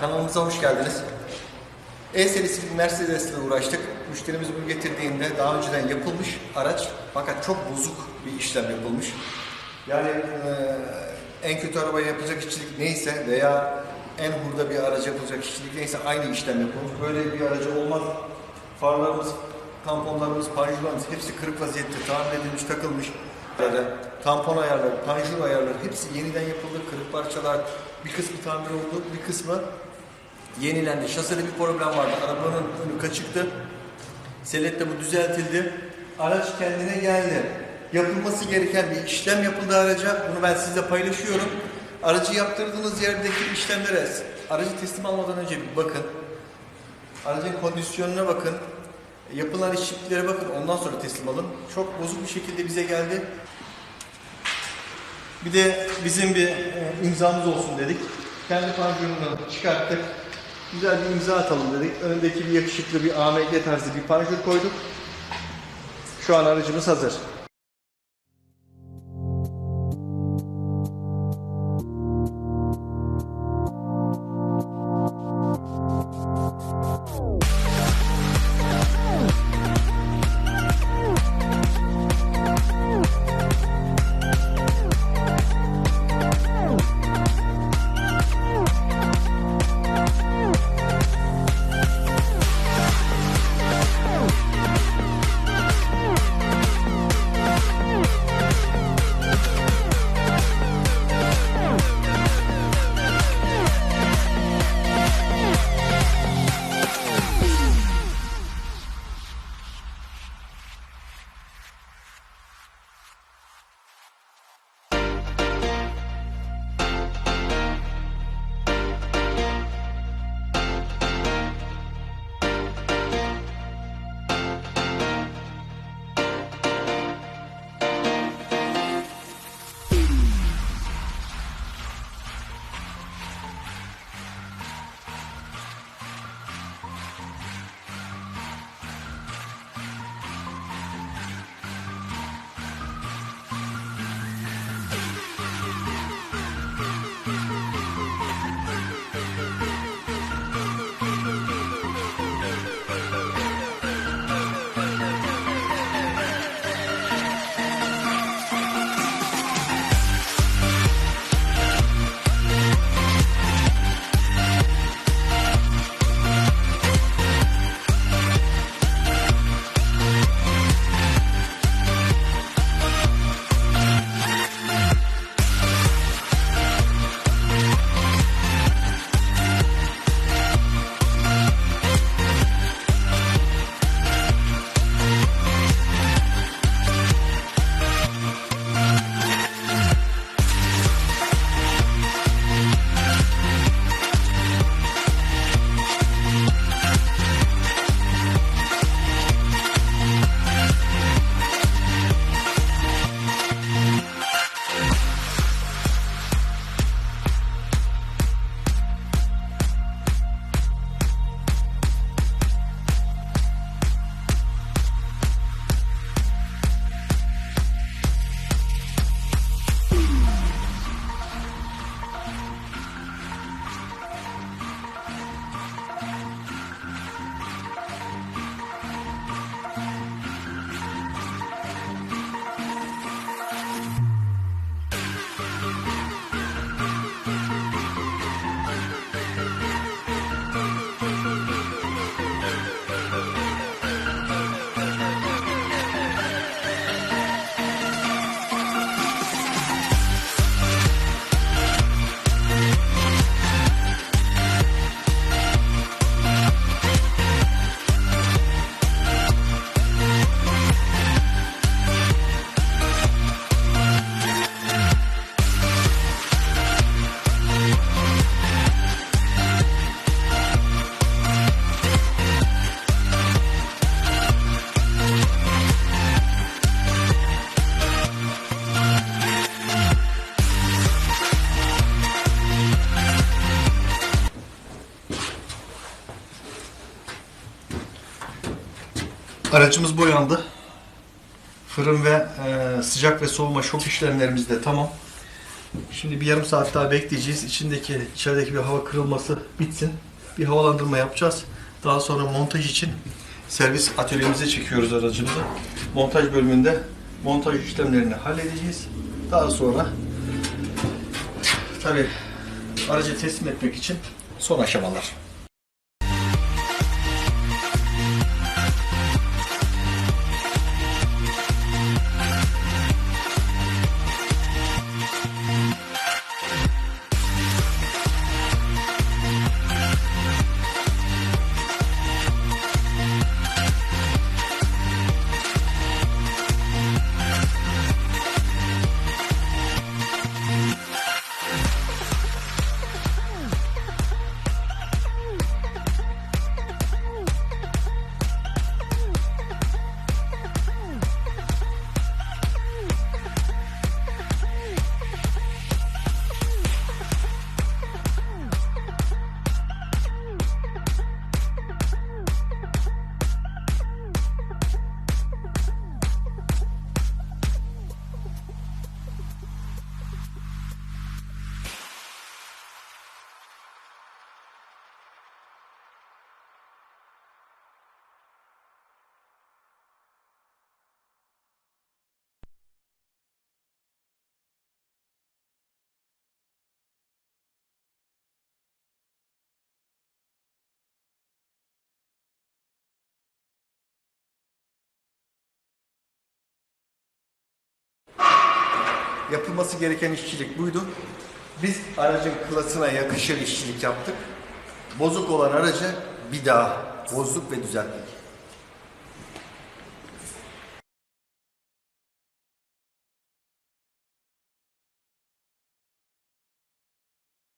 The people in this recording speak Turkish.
kanalımıza hoş geldiniz. E serisi Mercedes ile uğraştık. Müşterimiz bunu getirdiğinde daha önceden yapılmış araç fakat çok bozuk bir işlem yapılmış. Yani e, en kötü arabaya yapılacak işçilik neyse veya en hurda bir araca yapılacak işçilik neyse aynı işlem yapılmış. Böyle bir aracı olmaz. Farlarımız, tamponlarımız, panjurlarımız hepsi kırık vaziyette tamir edilmiş, takılmış. Tampon ayarları, panjur ayarları hepsi yeniden yapıldı. Kırık parçalar bir kısmı tamir oldu, bir kısmı yenilendi. Şasede bir problem vardı. Arabanın önü kaçıktı. Selette bu düzeltildi. Araç kendine geldi. Yapılması gereken bir işlem yapıldı araca. Bunu ben sizle paylaşıyorum. Aracı yaptırdığınız yerdeki işlemlere, aracı teslim almadan önce bir bakın. Aracın kondisyonuna bakın. Yapılan işçiliklere bakın. Ondan sonra teslim alın. Çok bozuk bir şekilde bize geldi. Bir de bizim bir e, imzamız olsun dedik. Kendi panjurunu çıkarttık. Güzel bir imza atalım dedik. Önündeki bir yakışıklı bir AMG tarzı bir panjur koyduk. Şu an aracımız hazır. Aracımız boyandı. Fırın ve e, sıcak ve soğuma şok işlemlerimiz de tamam. Şimdi bir yarım saat daha bekleyeceğiz. İçindeki, içerideki bir hava kırılması bitsin. Bir havalandırma yapacağız. Daha sonra montaj için servis atölyemize çekiyoruz aracımızı. Montaj bölümünde montaj işlemlerini halledeceğiz. Daha sonra tabii aracı teslim etmek için son aşamalar. Yapılması gereken işçilik buydu. Biz aracın klasına yakışır işçilik yaptık. Bozuk olan aracı bir daha bozduk ve düzelttik.